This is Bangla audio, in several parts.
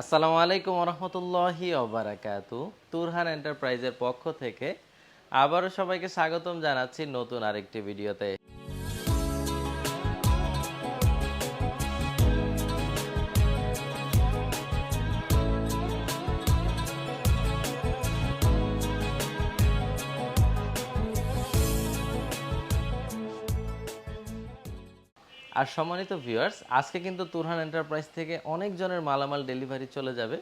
আসসালামু আলাইকুম রহমতুল্লাহি অবরাকাতু তুরহান এন্টারপ্রাইজের পক্ষ থেকে আবারও সবাইকে স্বাগতম জানাচ্ছি নতুন আরেকটি ভিডিওতে। আর সম্মানিত ভিউয়ার্স আজকে কিন্তু তুরহান এন্টারপ্রাইজ থেকে অনেক জনের মালামাল ডেলিভারি চলে যাবে।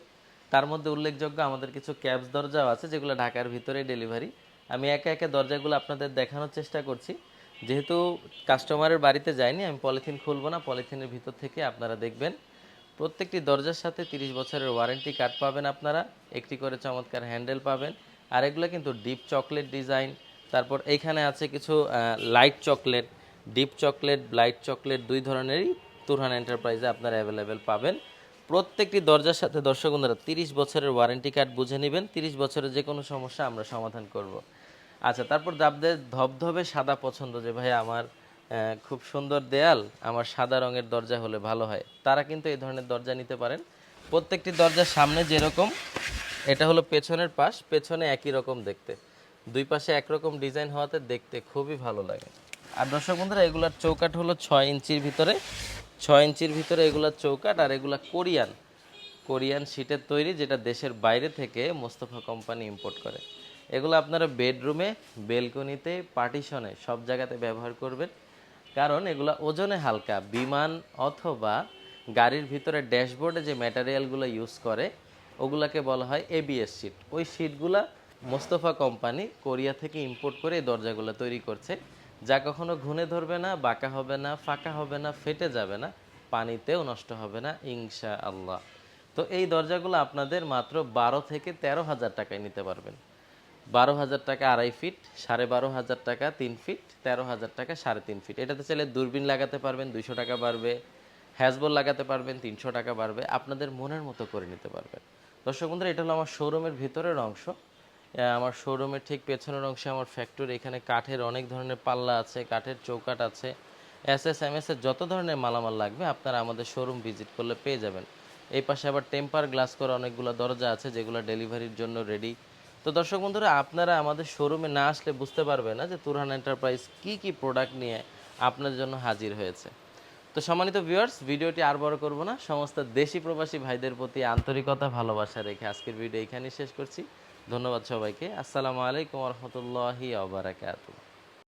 তার মধ্যে উল্লেখযোগ্য আমাদের কিছু ক্যাবস দরজাও আছে, যেগুলো ঢাকার ভিতরে ডেলিভারি আমি একে একে দরজাগুলো আপনাদের দেখানোর চেষ্টা করছি। যেহেতু কাস্টমারের বাড়িতে যায়নি আমি পলিথিন খুলবো না, পলিথিনের ভিতর থেকে আপনারা দেখবেন। প্রত্যেকটি দরজার সাথে 30 বছরের ওয়ারেন্টি কার্ড পাবেন আপনারা, একটি করে চমৎকার হ্যান্ডেল পাবেন। আর এগুলো কিন্তু ডিপ চকলেট ডিজাইন তারপর এইখানে আছে কিছু light chocolate dip chocolate light chocolate, দুই ধরনেরই তুরহান এন্টারপ্রাইজে আপনারা অ্যাভেলেবেল পাবেন। প্রত্যেকটি দরজার সাথে দর্শক বন্ধুরা, তিরিশ বছরের ওয়ারেন্টি কার্ড বুঝে নেবেন, তিরিশ বছরের যে কোনো সমস্যা আমরা সমাধান করব। আচ্ছা তারপর যাদের ধবধবে সাদা পছন্দ যে, ভাই, আমার খুব সুন্দর দেয়াল, আমার সাদা রঙের দরজা হলে ভালো হয়। তারা কিন্তু এই ধরনের দরজা নিতে পারেন। প্রত্যেকটি দরজার সামনে যেরকম, এটা হলো পেছনের পাশ, পেছনে একই রকম দেখতে। দুই পাশে একরকম ডিজাইন হওয়াতে দেখতে খুবই ভালো লাগে। আর দর্শক বন্ধুরা, এগুলার চৌকাট হলো ছয় ইঞ্চির ভিতরে। ছয় ইঞ্চির ভিতরে এগুলার চৌকাট আর এগুলা কোরিয়ান। কোরিয়ান শীটের তৈরি যেটা দেশের বাইরে থেকে মোস্তফা কোম্পানি ইম্পোর্ট করে। এগুলো আপনারা বেডরুমে বেলকনিতে পার্টিশনে সব জায়গাতে ব্যবহার করবেন। কারণ এগুলো ওজনে হালকা, বিমান অথবা গাড়ির ভিতরে ড্যাশবোর্ডে যে ম্যাটেরিয়ালগুলো ইউজ করে, ওগুলাকে বলা হয় এবিএস শিট ওই শিটগুলা মোস্তফা কোম্পানি কোরিয়া থেকে ইম্পোর্ট করে এই দরজাগুলো তৈরি করছে। যা কখনো ঘুনে ধরবে না, বাঁকা হবে না, ফাঁকা হবে না, ফেটে যাবে না, পানিতেও নষ্ট হবে না ইনশা আল্লাহ তো এই দরজাগুলো আপনাদের মাত্র বারো থেকে তেরো হাজার টাকায় নিতে পারবেন। বারো হাজার টাকা আড়াই ফিট, সাড়ে বারো হাজার টাকা তিন ফিট, তেরো হাজার টাকা সাড়ে তিন ফিট। এটাতে চাইলে দূরবীন লাগাতে পারবেন, দুইশো টাকা বাড়বে, হ্যাজবল লাগাতে পারবেন, তিনশো টাকা বাড়বে। আপনাদের মনের মতো করে নিতে পারবেন। দর্শক বন্ধুরা, এটা হলো আমার শোরুমের ভিতরের অংশ। আমার শোরুমের ঠিক পেছনের অংশে আমার ফ্যাক্টরি এখানে কাঠের অনেক ধরনের পাল্লা আছে, কাঠের চৌকাট আছে। এস এস এম এস এর যত ধরনের মালামাল লাগবে, আপনারা আমাদের শোরুম ভিজিট করলে পেয়ে যাবেন। এই পাশে আবার টেম্পার গ্লাস করা অনেকগুলো দরজা আছে, যেগুলো ডেলিভারির জন্য রেডি তো দর্শক বন্ধুরা, আপনারা আমাদের শোরুমে না আসলে বুঝতে পারবেন না যে তুরহান এন্টারপ্রাইজ কি কি প্রোডাক্ট নিয়ে আপনার জন্য হাজির হয়েছে। তো সম্মানিত ভিউয়ার্স ভিডিওটি আর বড় করব না। সমস্ত দেশি প্রবাসী ভাইদের প্রতি আন্তরিকতা, ভালোবাসা রেখে আজকের ভিডিও এখানেই শেষ করছি। ধন্যবাদ সবাইকে। আসসালামু আলাইকুম রহমতুল্লাহি আবরাকাতু